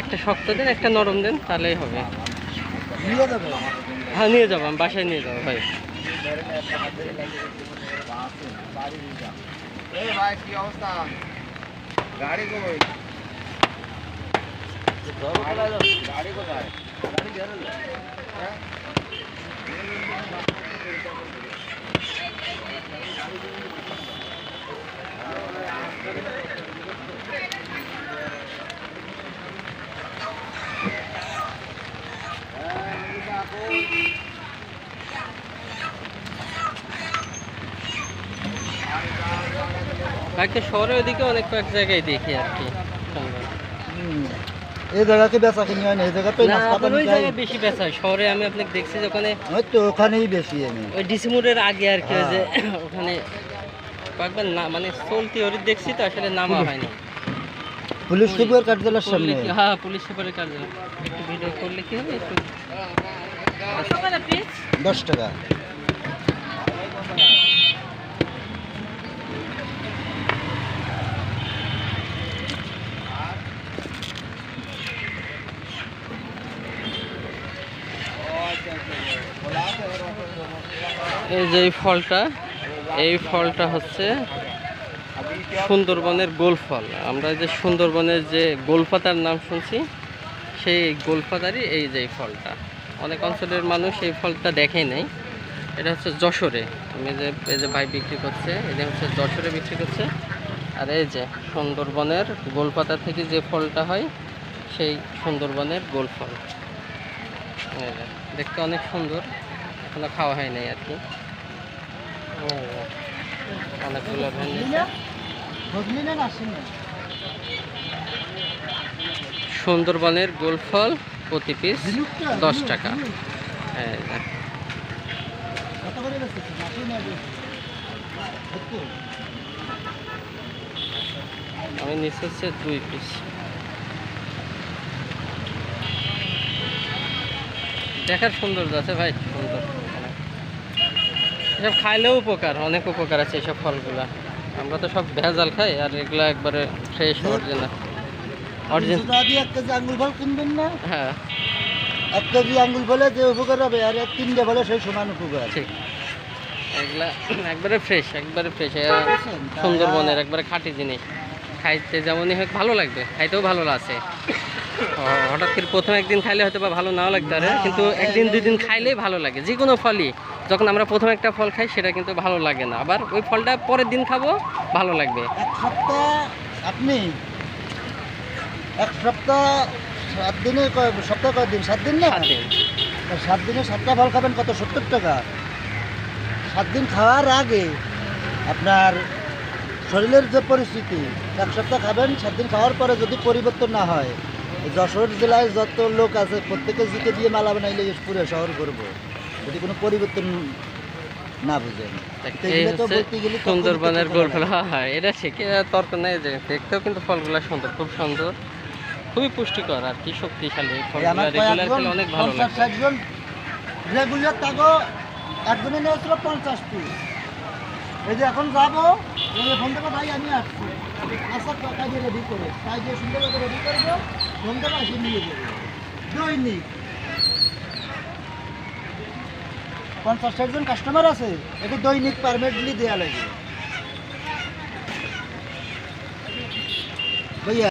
একটা শক্ত দেন, একটা নরম দেন, তাহলেই হবে। হ্যাঁ নিয়ে যাব বাসায় নিয়ে যাব, ভাই। গাড়ি কোথায় বাকি শহরের ওদিকে অনেক কয়েক জায়গায় দেখি আর কি। এই জায়গাকে বেচা কিনি হয় না এই জায়গাতে ওই জায়গায় বেশি বেচা হয়। শহরে আমি আপনাকে দেখছি যে ওখানে তো ওখানেই বেশি আমি। ওই ডিসিমুরের আগে আর কি যে ওখানে কয়েকবার না মানে চলতি ওর দেখছি তো আসলে নামা হয় না পুলিশ সুপার কার্যালয়ের সামনে। হ্যাঁ পুলিশ সুপারের কাজ একটু ভিডিও করলে কি হবে? একটু দশ টাকা। এই যে ফলটা, এই ফলটা হচ্ছে সুন্দরবনের গোল ফল। আমরা যে সুন্দরবনের যে গোলপাতার নাম শুনছি, সেই গোলপাতারই এই যে ফলটা। অনেক অঞ্চলের মানুষ এই ফলটা দেখেই নাই। এটা হচ্ছে যশোরে। আমি যে, এই যে ভাই বিক্রি করছে, এটা হচ্ছে যশোরে বিক্রি করছে। আর এই যে সুন্দরবনের গোলপাতা থেকে যে ফলটা হয়, সেই সুন্দরবনের গোল ফল। দেখতে অনেক সুন্দর। এখনও খাওয়া হয় নাই আর কি। অনেকগুলো সুন্দরবনের গোল ফল প্রতি পিস দশ টাকা। আমি নিচে হচ্ছে দুই পিস। দেখার সুন্দর আছে ভাই সুন্দর। এসব খাইলেও উপকার অনেক উপকার আছে এইসব ফলগুলা। আমরা তো সব ভেজাল খাই আর এগুলা একবারে ফ্রেশ অরিজিনাল এক কেজি আঙ্গুল ফল কিনবেন না? হ্যাঁ। এক কেজি আঙ্গুল ফলে যে উপকার হবে আর এক তিনটে ফলে সেই সমান উপকার। ঠিক। এগুলা একবারে ফ্রেশ একবারে ফ্রেশ সুন্দরবনের একবারে খাঁটি জিনিস। খাইতে যেমনই হোক ভালো লাগবে খাইতেও ভালো আছে হঠাৎ করে প্রথম একদিন খাইলে হয়তো বা ভালো নাও লাগতে পারে কিন্তু একদিন দুই দিন খাইলেই ভালো লাগে যে কোনো ফলই। যখন আমরা প্রথম একটা ফল খাই সেটা কিন্তু ভালো লাগে না। আবার ওই ফলটা পরের দিন খাব ভালো লাগবে। এক সপ্তাহ আপনি এক সপ্তাহ সাত দিনে সপ্তাহ কয় দিন? সাত দিন না? সাত দিনে। সাতটা ফল খাবেন কত? সত্তর টাকা। সাত দিন খাওয়ার আগে আপনার শরীরের যে পরিস্থিতি এক সপ্তাহ খাবেন সাত দিন খাওয়ার পরে যদি পরিবর্তন না হয় যশোর জেলায় যত লোক আছে প্রত্যেকে জিকে দিয়ে মালা বানাইলে পুরো শহর করব। যদি কোনো পরিবর্তন না বুঝেন সুন্দরবনের হ্যাঁ এটা ঠিক এ তর্ক নেই যে দেখতেও কিন্তু ফলগুলো সুন্দর খুব সুন্দর। খুবই পুষ্টিকর আর কি শক্তিশালী। অনেক ভালো রেগুলার নিয়েছিল পঞ্চাশ পিস এই যে এখন যাব ফোন থেকে ভাই আমি আসছি। আসার টাকা দিয়ে রেডি করে তাই দিয়ে সুন্দর করে রেডি করব ফোন থেকে আসি নিয়ে যাব। দৈনিক। পঞ্চাশ ষাটজন কাস্টমার আছে একটু দৈনিক পারমিটলি দেওয়া লাগে। ভাইয়া